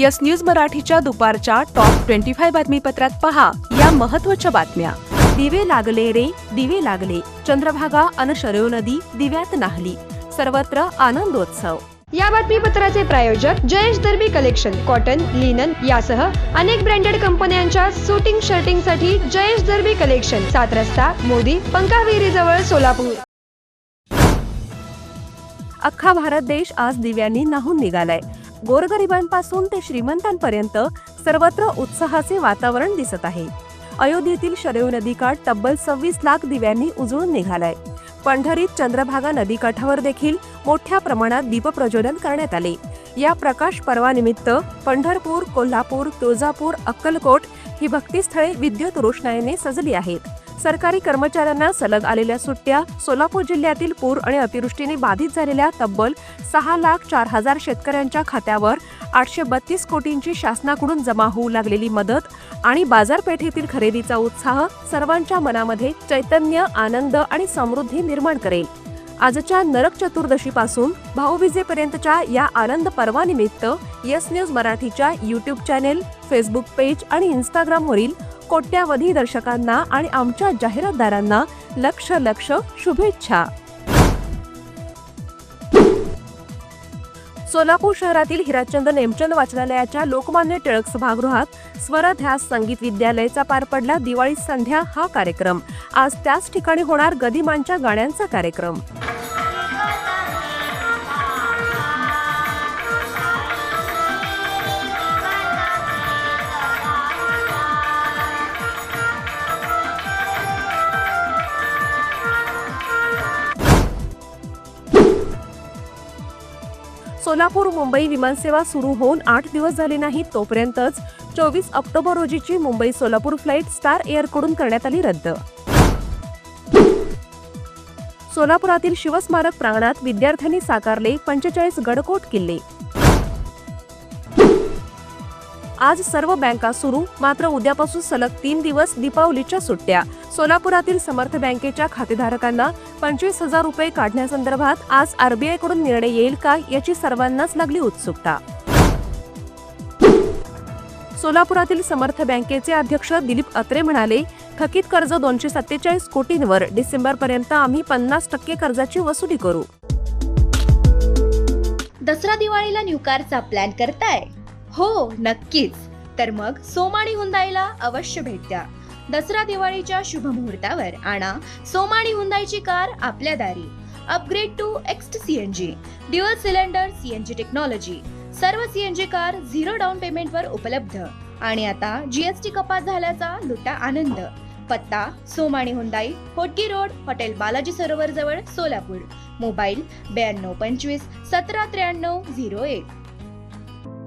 Yes news मराठीच्या दुपारच्या top twenty five बातमीपत्रात पहा या महत्त्वाच्या बातम्या. दिवे लागले रे दिवे लागले. चंद्रभागा अन शरयू नदी दिव्यात नाहली. सर्वत्र आनंदोत्सव. या बातमीपत्राचे प्रायोजक Jayesh Darbi collection cotton linen यासह अनेक ब्रँडेड कंपन्यांच्या सुटिंग शर्टिंगसाठी जयेश दर्बी कलेक्शन सात रस्ता मोदी पंकाविहिरी जवळ सोलापूर. अख्खा भारत देश आज दिव्यांनी नाहून निघालाय. गोरगरिबांपासून ते श्रीमंतांपर्यंत सर्वत्र उत्साहाचे वातावरण दिसत आहे. अयोध्येतील शरयू नदीकाठ तब्बल सव्वीस लाख दिव्यांनी उजळून निघालाय. पंढरीत चंद्रभागा नदीकाठावर देखील मोठ्या प्रमाणात दीपप्रज्वलन करण्यात आले. या प्रकाश पर्वानिमित्त पंढरपूर कोल्हापूर तुळजापूर अक्कलकोट ही भक्तिस्थळे विद्युत रोषणाईने सजली आहेत. सरकारी कर्मचाऱ्यांना सलग आलेल्या सुट्ट्या सोलापूर जिल्ह्यातील पूर आणि अतिवृष्टीने बाधित झालेल्या तब्बल सहा लाख चार हजार शेतकऱ्यांच्या खात्यावर आठशे बत्तीस कोटींची शासनाकडून जमा होऊ लागलेली मदत आणि बाजारपेठेतील खरेदीचा उत्साह सर्वांच्या मनामध्ये चैतन्य आनंद आणि समृद्धी निर्माण करेल. आजच्या नरक चतुर्दशीपासून भाऊबीजेपर्यंतच्या या आनंद पर्वानिमित्त यस न्यूज मराठीच्या युट्यूब चॅनेल फेसबुक पेज आणि इंस्टाग्रामवरील कोट्यावधी दर्शकांना आणि आमच्या जाहिरातदारांना लक्ष लक्ष शुभेच्छा. सोलापूर शहरातील हिराचंद नेमचंद वाचनालयाच्या लोकमान्य टिळक सभागृहात स्वरध्यास संगीत विद्यालयाचा पार पडला. दिवाळी संध्या हा कार्यक्रम. आज त्याच ठिकाणी होणार गदिमांच्या गाण्यांचा कार्यक्रम. सोलापूर मुंबई विमानसेवा सुरू होऊन आठ दिवस झाले नाहीत तोपर्यंतच चोवीस ऑक्टोबर रोजीची मुंबई सोलापूर फ्लाईट स्टार एअरकडून करण्यात आली रद्द. सोलापुरातील शिवस्मारक प्रांगणात विद्यार्थ्यांनी साकारले पंचेचाळीस गडकोट किल्ले. आज सर्व बँका सुरू मात्र उद्यापासून सलग तीन दिवस दीपावलीच्या सुट्ट्या. सोलापुरातील समर्थ बँकेच्या खातेधारकांना पंचवीस हजार रुपये काढण्यासंदर्भात आज आरबीआयकडून निर्णय येईल का याची सर्वांनाच लागली उत्सुकता. सोलापुरातील समर्थ बँकेचे अध्यक्ष दिलीप अत्रे म्हणाले थकीत कर्ज दोनशे सत्तेचाळीस कोटींवर डिसेंबर पर्यंत आम्ही पन्नास टक्के कर्जाची वसुली करू. दसरा दिवाळीला न्यू कारचा प्लॅन करताय? हो नक्कीच. तर मग सोमाणी हुंदाईला अवश्य भेट द्या. दसरा दिवाळीच्या शुभ मुहूर्तावर आणा सोमाणी हुंदाईची कार आपल्या दारी. Upgrade to Xcent CNG dual cylinder CNG technology सर्व सीएनजी कार झिरो डाऊन पेमेंटवर उपलब्ध. आणि आता जीएसटी कपात झाल्याचा लुटा आनंद. पत्ता Somani Hyundai Hotgi road hotel Balaji Sarovar जवळ सोलापूर. मोबाईल ब्याण्णव पंचवीस सतरा त्र्याण्णव झिरो एक.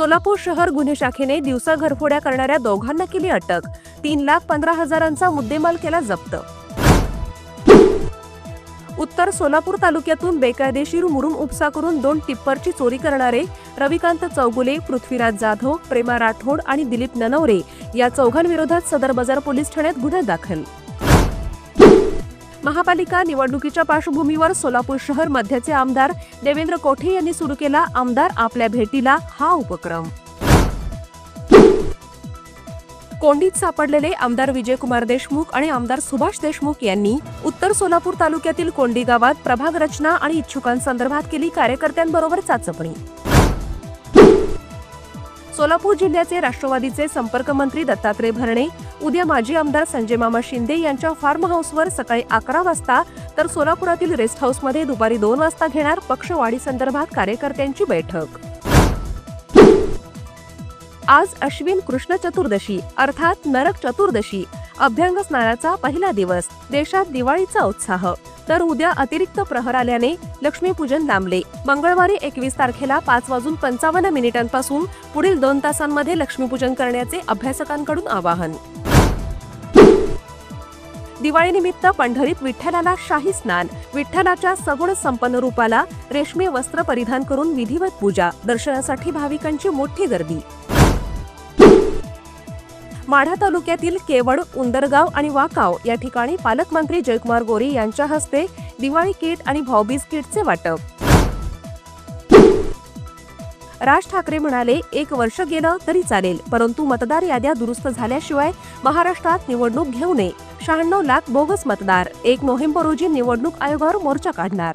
सोलापूर शहर गुन्हे शाखेने दिवसा घरफोड्या करणाऱ्या दोघांना केली अटक. तीन लाख पंधरा हजारांचा मुद्देमाल केला जप्त. उत्तर सोलापूर तालुक्यातून बेकायदेशीर मुरुम उपसा करून दोन टिप्परची चोरी करणारे रविकांत चौगुले पृथ्वीराज जाधव प्रेमा राठोड आणि दिलीप ननवरे या चौघांविरोधात सदर बाजार पोलीस ठाण्यात गुन्हा दाखल. महापालिका निवडणुकीच्या पार्श्वभूमीवर सोलापूर शहर मध्याचे आमदार देवेंद्र कोठे यांनी सुरू केला आमदार आपल्या भेटीला हा उपक्रम. कोंडीत सापडलेले आमदार विजयकुमार देशमुख आणि आमदार सुभाष देशमुख यांनी उत्तर सोलापूर तालुक्यातील कोंडी गावात प्रभाग रचना आणि इच्छुकांसंदर्भात केली कार्यकर्त्यांबरोबर चाचपणी. सोलापूर जिल्ह्याचे राष्ट्रवादीचे संपर्क मंत्री दत्तात्रय भरणे उद्या माजी आमदार संजय मामा शिंदे यांच्या फार्म हाऊसवर सकाळी अकरा वाजता तर सोलापुरातील रेस्ट हाऊसमध्ये दुपारी दोन वाजता घेणार पक्षवाढी संदर्भात कार्यकर्त्यांची बैठक. आज अश्विन कृष्ण चतुर्दशी अर्थात नरक चतुर्दशी अभ्यंग स्नानाचा पहिला दिवस देशात दिवाळीचा उत्साह. तर उद्या अतिरिक्त प्रहर आल्याने लक्ष्मीपूजन लांबले. मंगळवारी एकवीस तारखेला पाच वाजून पंचावन्न मिनिटांपासून पुढील दोन तासांमध्ये लक्ष्मीपूजन करण्याचे अभ्यासकांकडून आवाहन. दिवाळीनिमित्त पंढरीत विठ्ठलाला शाही स्नान विठ्ठलाच्या सगुण संपन्न रूपाला रेशमी वस्त्र परिधान करून विधिवत पूजा दर्शनासाठी भाविकांची मोठी गर्दी. माढा तालुक्यातील केवड उंदरगाव आणि वाकाव या ठिकाणी पालकमंत्री जयकुमार गोरे यांच्या हस्ते दिवाळी किट आणि भाऊबीज किटचे वाटप. राज ठाकरे म्हणाले एक वर्ष गेलं तरी चालेल परंतु मतदार याद्या दुरुस्त झाल्याशिवाय महाराष्ट्रात निवडणूक घेऊ नये. शहाण्णव लाख बोगस मतदार एक नोव्हेंबर रोजी निवडणूक आयोगावर मोर्चा काढणार.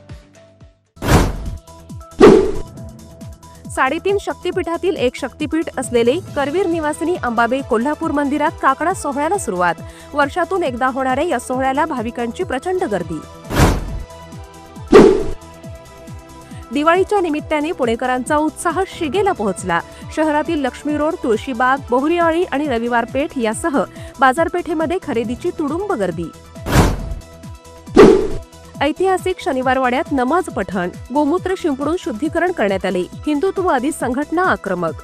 साडेतीन शक्तीपीठातील एक शक्तीपीठ असलेले करवीर निवासिनी अंबाबाई कोल्हापूर मंदिरात काकडा सोहळ्याला सुरुवात. वर्षातून एकदा होणाऱ्या या सोहळ्याला भाविकांची प्रचंड गर्दी. दिवाळीच्या निमित्ताने पुणेकरांचा उत्साह शिगेला पोहोचला. शहरातील लक्ष्मी रोड तुळशीबाग बोहरीआळी आणि रविवार पेठ यासह बाजारपेठेमध्ये खरेदीची तुडुंब गर्दी. ऐतिहासिक शनिवारवाड्यात नमाज पठण गोमूत्र शिंपडून शुद्धीकरण करण्यात आले. हिंदुत्ववादी संघटना आक्रमक.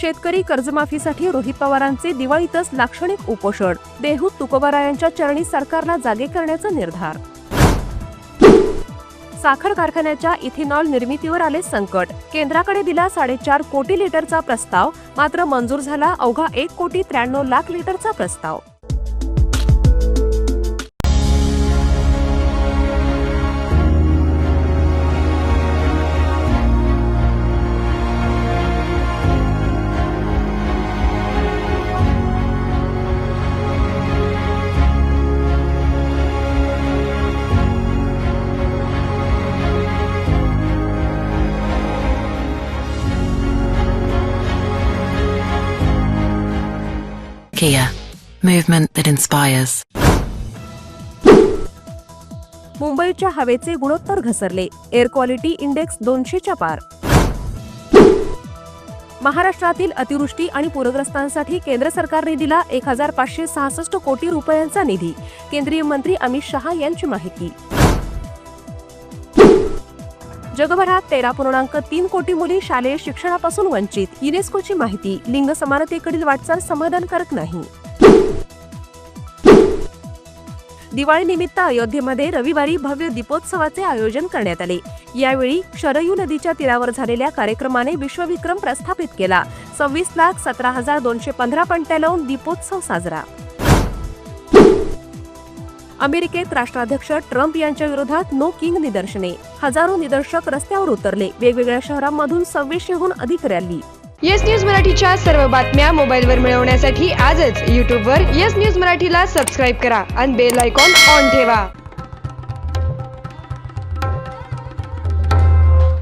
शेतकरी कर्जमाफीसाठी रोहित पवारांचे दिवाळीतच लाक्षणिक उपोषण. देहू तुकोबारायांच्या चरणी सरकारला जागे करण्याचा निर्धार. साखर कारखान्याच्या इथेनॉल निर्मितीवर आले संकट. केंद्राकडे दिला साडेचार कोटी लिटरचा प्रस्ताव मात्र मंजूर झाला अवघा एक कोटी त्र्याण्णव लाख लिटरचा प्रस्ताव. Kia, movement that inspires. मुंबईच्या हवेचे गुणोत्तर घसरले. एअर क्वालिटी इंडेक्स दोनशेच्या पार. महाराष्ट्रातील अतिवृष्टी आणि पूरग्रस्तांसाठी केंद्र सरकारने दिला एक हजार पाचशे सहासष्ट कोटी रुपयांचा निधी. केंद्रीय मंत्री अमित शहा यांची माहिती. जगभरात तेरा पूर्णांक तीन कोटी मुली शालेय शिक्षणापासून वंचित. युनेस्कोची माहिती. लिंग समानतेकडील वाटचाल समाधानकारक नाही. दिवाळीनिमित्त अयोध्येमध्ये रविवारी भव्य दीपोत्सवाचे आयोजन करण्यात आले. यावेळी शरयू नदीच्या तीरावर झालेल्या कार्यक्रमाने विश्वविक्रम प्रस्थापित केला. सव्वीस लाख सतरा हजार दोनशे पंधरा पणत्या लावून दीपोत्सव साजरा. अमेरिकेत राष्ट्राध्यक्ष ट्रम्प यांच्या विरोधात नो किंग निदर्शने. हजारो निदर्शक रस्त्यावर उतरले. वेगवेगळ्या शहरांमधून सव्वीसशेहून अधिक रॅली. येस न्यूज मराठीच्या सर्व बातम्या मोबाईलवर मिळवण्यासाठी आजच यूट्यूबवर येस न्यूज मराठीला सबस्क्राईब करा आणि बेल आयकॉन ऑन ठेवा.